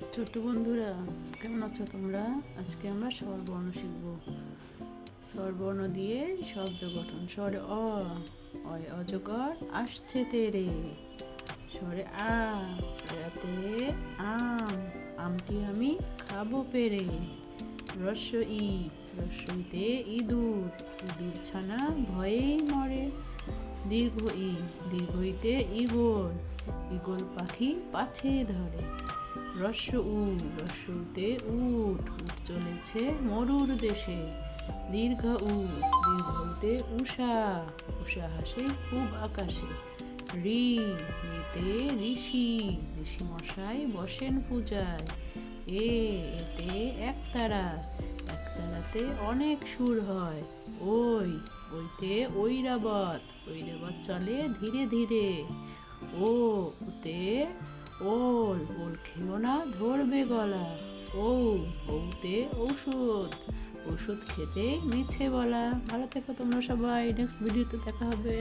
ছোট্ট বন্ধুরা, কেমন আছো তোমরা? আজকে আমরা স্বরবর্ণ শিখব। স্বরবর্ণ দিয়ে শব্দ গঠন। স্বরে অ অজগর আসছে তেরে। স্বরে আ, রাতে আম, আমটি আমি খাব পেরে। রস্য ই, রস্যইতে ইঁদুর। ইঁদুর ছানা ভয়েই মরে। দীর্ঘ ই দীর্ঘইতে ইগল ইগল পাখি পাছে ধরে। রস্য উ রস্যতে উট উট চলেছে মরুর দেশে। দীর্ঘ উ দীর্ঘতে উষা উষা হাসে খুব আকাশে। রি রিতে ঋষি ঋষি মশাই বসেন পূজায়। এ, এতে একতারা, একতারাতে অনেক সুর হয়। ওই, ওইতে ঐরাবত ঐরাবত চলে ধীরে ধীরে। ও ওতে ওল ওল খেও না, ধরবে গলা। ও ওতে ঔষধ ওষুধ খেতে মিছে বলা। ভালো থেকো তোমরা সবাই নেক্সট ভিডিওতে দেখা হবে।